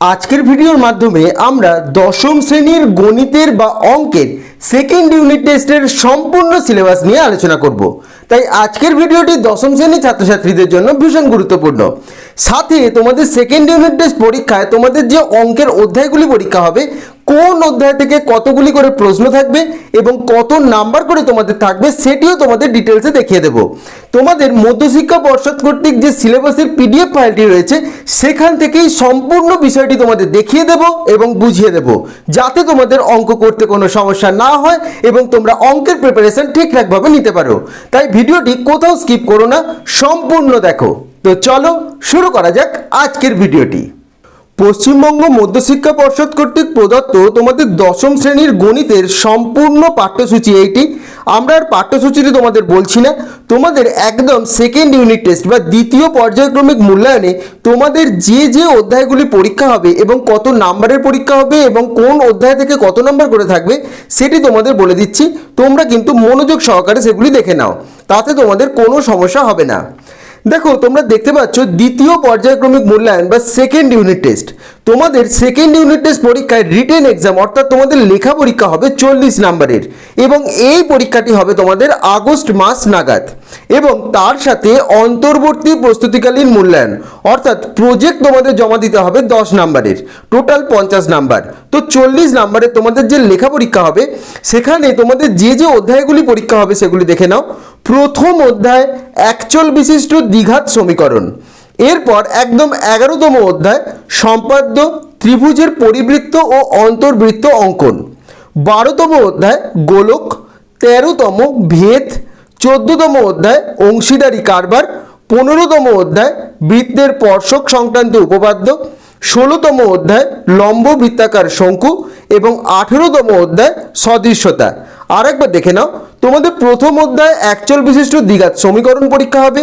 আজকের ভিডিওর মাধ্যমে আমরা দশম শ্রেণির গণিতের বা অঙ্কের সেকেন্ড ইউনিট টেস্টের সম্পূর্ণ সিলেবাস নিয়ে আলোচনা করব। তাই আজকের ভিডিওটি দশম শ্রেণির ছাত্রছাত্রীদের জন্য ভীষণ গুরুত্বপূর্ণ। সাথে তোমাদের সেকেন্ড ইউনিট টেস্ট পরীক্ষায় তোমাদের যে অঙ্কের অধ্যায়গুলি পরীক্ষা হবে, কোন অধ্যায় থেকে কতগুলি করে প্রশ্ন থাকবে এবং কত নাম্বার করে তোমাদের থাকবে সেটিও তোমাদের ডিটেলসে দেখিয়ে দেবো। তোমাদের মধ্যশিক্ষা পর্ষদ কর্তৃক যে সিলেবাসের পিডিএফ ফাইলটি রয়েছে, সেখান থেকেই সম্পূর্ণ বিষয়টি তোমাদের দেখিয়ে দেব এবং বুঝিয়ে দেব, যাতে তোমাদের অঙ্ক করতে কোনো সমস্যা না হয় এবং তোমরা অঙ্কের প্রিপারেশন ঠিকঠাকভাবে নিতে পারো। তাই ভিডিওটি কোথাও স্কিপ করো না, সম্পূর্ণ দেখো। তো চলো শুরু করা যাক আজকের ভিডিওটি। পশ্চিমবঙ্গ মধ্যশিক্ষা পর্ষদ কর্তৃক প্রদত্ত তোমাদের দশম শ্রেণির গণিতের সম্পূর্ণ পাঠ্যসূচি এইটি। আমরা আর পাঠ্যসূচিটি তোমাদের বলছি না, তোমাদের একদম সেকেন্ড ইউনিট টেস্ট বা দ্বিতীয় পর্যায়ক্রমিক মূল্যায়নে তোমাদের যে যে অধ্যায়গুলি পরীক্ষা হবে এবং কত নাম্বারের পরীক্ষা হবে এবং কোন অধ্যায় থেকে কত নাম্বার করে থাকবে সেটি তোমাদের বলে দিচ্ছি। তোমরা কিন্তু মনোযোগ সহকারে সেগুলি দেখে নাও, তাতে তোমাদের কোনো সমস্যা হবে না। দেখো, তোমরা দেখতে পাচ্ছ দ্বিতীয় পর্যায়ক্রমিক মূল্যায়ন বা সেকেন্ড ইউনিট টেস্ট তোমাদের সেকেন্ড ইউনিট টেস্ট পরীক্ষায় রিটেন এক্সাম অর্থাৎ তোমাদের লেখা পরীক্ষা হবে চল্লিশ নাম্বারের এবং এই পরীক্ষাটি হবে তোমাদের আগস্ট মাস নাগাদ এবং তার সাথে অন্তর্বর্তী প্রস্তুতিকালীন মূল্যায়ন, অর্থাৎ প্রজেক্ট তোমাদের জমা দিতে হবে দশ নাম্বারের টোটাল পঞ্চাশ নাম্বার। তো চল্লিশ নাম্বারের তোমাদের যে লেখা পরীক্ষা হবে, সেখানে তোমাদের যে যে অধ্যায়গুলি পরীক্ষা হবে সেগুলি দেখে নাও। প্রথম অধ্যায় একচল বিশিষ্ট দ্বিঘাত সমীকরণ। এরপর একদম এগারোতম অধ্যায়, সম্পাদ্য ত্রিভুজের পরিবৃত্ত ও অন্তর্বৃত্ত অঙ্কন। বারোতম অধ্যায়, গোলক। তেরোতম ভেদ। চোদ্দতম অধ্যায়, অংশীদারি কারবার। পনেরোতম অধ্যায়, বৃত্তের স্পর্শক সংক্রান্ত উপপাদ্য। ষোলোতম অধ্যায়, লম্ব বৃত্তাকার শঙ্কু। এবং আঠেরোতম অধ্যায়, সদৃশ্যতা। আর একবার দেখে নাও। তোমাদের প্রথম অধ্যায় একচল বিশিষ্ট দ্বিঘাত সমীকরণ পরীক্ষা হবে।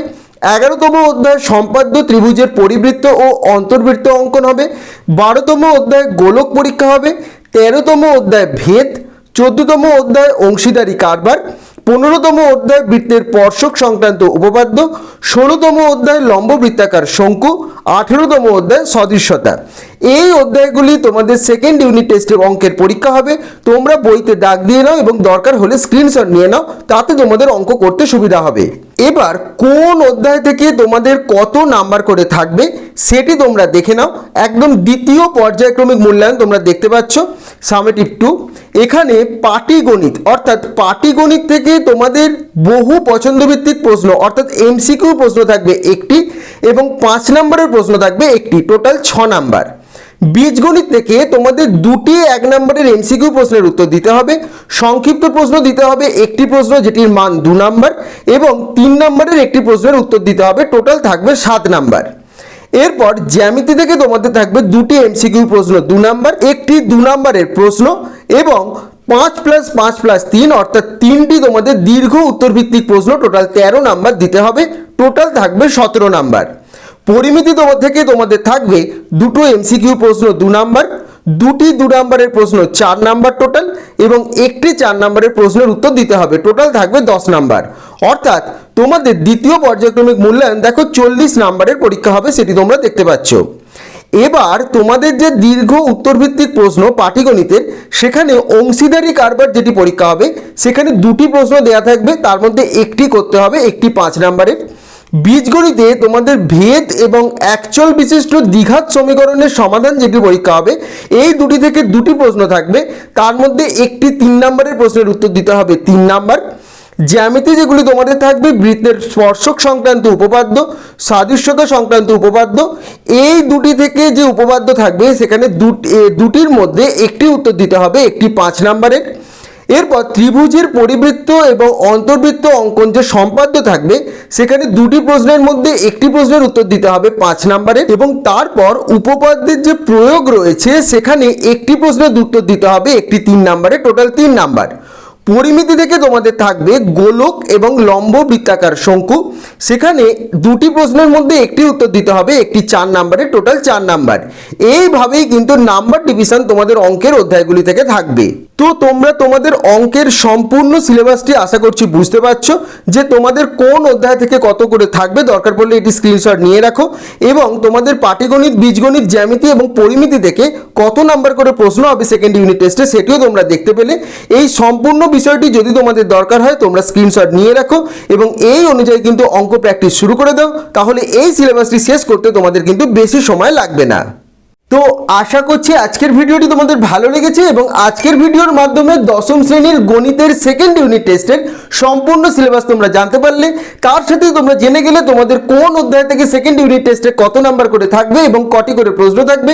এগারোতম অধ্যায় সম্পাদ্য ত্রিভুজের পরিবৃত্ত ও অন্তর্বৃত্ত অঙ্কন হবে। বারোতম অধ্যায় গোলক পরীক্ষা হবে। তেরোতম অধ্যায় ভেদ। চোদ্দতম অধ্যায় অংশীদারি কারবার। পনেরোতম অধ্যায় বৃত্তের পর্ষক সংক্রান্ত উপপাদ্য, ষোলোতম অধ্যায় লম্ব বৃত্তাকার শঙ্কু, আঠেরোতম অধ্যায় সদৃশ্যতা। এই অধ্যায়গুলি তোমাদের সেকেন্ড ইউনিট টেস্টের অঙ্কের পরীক্ষা হবে। তোমরা বইতে ডাক দিয়ে নাও এবং দরকার হলে স্ক্রিনশট নিয়ে নাও, তাতে তোমাদের অঙ্ক করতে সুবিধা হবে। এবার কোন অধ্যায় থেকে তোমাদের কত নাম্বার করে থাকবে সেটি তোমরা দেখে নাও। একদম দ্বিতীয় পর্যায়ক্রমিক মূল্যায়ন তোমরা দেখতে পাচ্ছ সামেটিভ টু এখানে পাটিগণিত, অর্থাৎ পাটিগণিত থেকে তোমাদের বহু পছন্দভিত্তিক প্রশ্ন, অর্থাৎ এমসিকিউ প্রশ্ন থাকবে একটি এবং পাঁচ নম্বরের প্রশ্ন থাকবে একটি। টোটাল ছ নাম্বার। বীজগণিত থেকে তোমাদের দুটি এক নম্বরের এমসিকিউ প্রশ্নের উত্তর দিতে হবে। সংক্ষিপ্ত প্রশ্ন দিতে হবে একটি প্রশ্ন যেটির মান দু নাম্বার এবং তিন নম্বরের একটি প্রশ্নের উত্তর দিতে হবে। টোটাল থাকবে সাত নাম্বার। এরপর জ্যামিতি থেকে তোমাদের থাকবে দুটি এমসিকিউ প্রশ্ন দু নাম্বার, একটি দু নাম্বারের প্রশ্ন এবং পাঁচ প্লাস পাঁচ প্লাস তিন অর্থাৎ তিনটি তোমাদের দীর্ঘ উত্তরভিত্তিক প্রশ্ন। টোটাল তেরো নাম্বার দিতে হবে। টোটাল থাকবে সতেরো নাম্বার। পরিমিতি তোমার থেকে তোমাদের থাকবে দুটো এমসিকিউ প্রশ্ন দু নাম্বার, দুটি দু নাম্বারের প্রশ্ন চার নাম্বার টোটাল এবং একটি চার নাম্বারের প্রশ্নের উত্তর দিতে হবে। টোটাল থাকবে দশ নাম্বার। অর্থাৎ তোমাদের দ্বিতীয় পর্যায়ক্রমিক মূল্যায়ন দেখো চল্লিশ নাম্বারের পরীক্ষা হবে, সেটি তোমরা দেখতে পাচ্ছ। এবার তোমাদের যে দীর্ঘ উত্তরভিত্তিক প্রশ্ন পাটিগণিতের, সেখানে অংশীদারি কারবার যেটি পরীক্ষা হবে, সেখানে দুটি প্রশ্ন দেয়া থাকবে, তার মধ্যে একটি করতে হবে, একটি পাঁচ নাম্বারের। বীজগণিতে তোমাদের ভেদ এবং একচল বিশিষ্ট দ্বিঘাত সমীকরণের সমাধান যেটি পরীক্ষা হবে, এই দুটি থেকে দুটি প্রশ্ন থাকবে। তার মধ্যে একটি তিন নম্বরের প্রশ্নের উত্তর দিতে হবে, তিন নাম্বার। জ্যামিতি যেগুলি তোমাদের থাকবে, বৃত্তের স্পর্শক সংক্রান্ত উপপাদ্য, সাদৃশ্যতা সংক্রান্ত উপপাদ্য, এই দুটি থেকে যে উপপাদ্য থাকবে, সেখানে দুটি দুটির মধ্যে একটি উত্তর দিতে হবে, একটি পাঁচ নাম্বারের। এরপর ত্রিভুজের পরিবৃত্ত এবং অন্তর্বৃত্ত অঙ্কন যে সম্পাদ্য থাকবে, সেখানে দুটি প্রশ্নের মধ্যে একটি প্রশ্নের উত্তর দিতে হবে পাঁচ নম্বরে এবং তারপর উপপাদ্যের যে প্রয়োগ রয়েছে, সেখানে একটি প্রশ্নের উত্তর দিতে হবে, একটি তিন নম্বরে, টোটাল তিন নাম্বার। পরিমিতি থেকে তোমাদের থাকবে গোলক এবং লম্ব বৃত্তাকার শঙ্কু। সেখানে দুটি প্রশ্নের মধ্যে একটি উত্তর দিতে হবে, একটি চার নাম্বারে, টোটাল চার নাম্বার। এইভাবেই কিন্তু নাম্বার ডিভিশন তোমাদের অঙ্কের অধ্যায়গুলি থেকে থাকবে। তো তোমরা তোমাদের অঙ্কের সম্পূর্ণ সিলেবাসটি আশা করছি বুঝতে পারছ যে তোমাদের কোন অধ্যায় থেকে কত করে থাকবে, দরকার পড়লে এটি স্ক্রিনশট নিয়ে রাখো এবং তোমাদের পাটিগণিত, বীজগণিত, জ্যামিতি এবং পরিমিতি থেকে কত নাম্বার করে প্রশ্ন হবে সেকেন্ড ইউনিট টেস্টে সেটিও তোমরা দেখতে পেলে। এই সম্পূর্ণ বিষয়টি যদি তোমাদের দরকার হয়, তোমরা স্ক্রিনশট নিয়ে রাখো এবং এই অনুযায়ী কিন্তু অঙ্ক প্র্যাকটিস শুরু করে দাও, তাহলে এই সিলেবাসটি শেষ করতে তোমাদের কিন্তু বেশি সময় লাগবে না। তো আশা করছি আজকের ভিডিওটি তোমাদের ভালো লেগেছে এবং আজকের ভিডিওর মাধ্যমে দশম শ্রেণির গণিতের সেকেন্ড ইউনিট টেস্টের সম্পূর্ণ সিলেবাস তোমরা জানতে পারলে। তার সাথে তোমরা জেনে গেলে তোমাদের কোন অধ্যায় থেকে সেকেন্ড ইউনিট টেস্টে কত নাম্বার করে থাকবে এবং কটি করে প্রশ্ন থাকবে।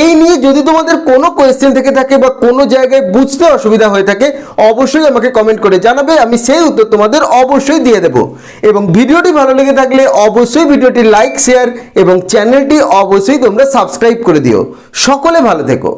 এই নিয়ে যদি তোমাদের কোনো কোয়েশ্চেন থেকে থাকে বা কোনো জায়গায় বুঝতে অসুবিধা হয়ে থাকে, অবশ্যই আমাকে কমেন্ট করে জানাবে, আমি সেই উত্তর তোমাদের অবশ্যই দিয়ে দেবো। এবং ভিডিওটি ভালো লেগে থাকলে অবশ্যই ভিডিওটি লাইক শেয়ার এবং চ্যানেলটি অবশ্যই তোমরা সাবস্ক্রাইব করে দিও। সকলে ভালো থেকো।